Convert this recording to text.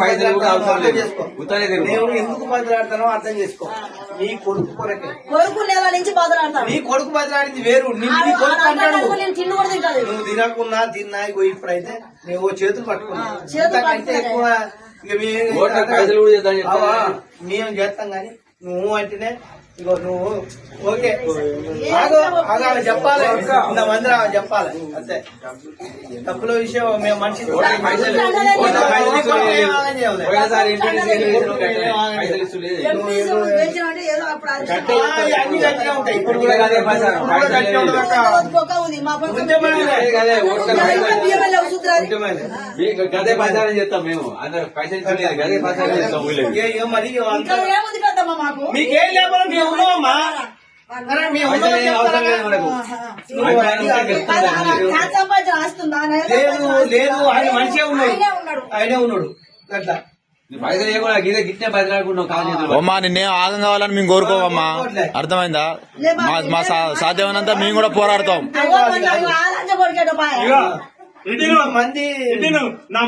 పైసలు. కూడా అవసరం అర్థం లేదు. చేసుకో. ఉత్తరే నేను తిరుగు ఎందుకు బదిలాడతానో అర్థం చేసుకో. నీ కొడుకు కొరకే. కొడుకు నెల నుంచి బదులాడతాను నీ కొడుకు బదిలాడింది వేరు. నీ కొడుకు అంటాడు. నువ్వు తినకున్నా తిన్నా ఇగో ఇప్పుడైతే నువ్వు చేతులు పట్టుకున్నా చేతులు. ఎక్కువ ఇక మేము చేస్తాం కానీ నువ్వు అంటేనే ఇగో నువ్వు ఓకే. ఆమె చెప్పాలి. ఇంత మంది చెప్పాలి. అంతే. తప్పుల విషయం మేము మనిషి గదే ప్రచారం చేస్తాం మేము. అందరు పైసలు గదే ప్రచారం చేస్తాం మరి ఇంకా అంత- ఏముంది పెద్దమ్మ మాకు లేకపోతే ఉన్నామమ్మా లేదు ఆయన మంచిగా ఉన్నాడు ఆయనే ఉన్నాడు అట్లా చేతులు అమ్మా నిన్నేం ఆగం కావాలని మేము కోరుకోవమ్మా అర్థమైందా మా మా సా- సాధ్యమైనంత మేము కూడా పోరాడతాం మంది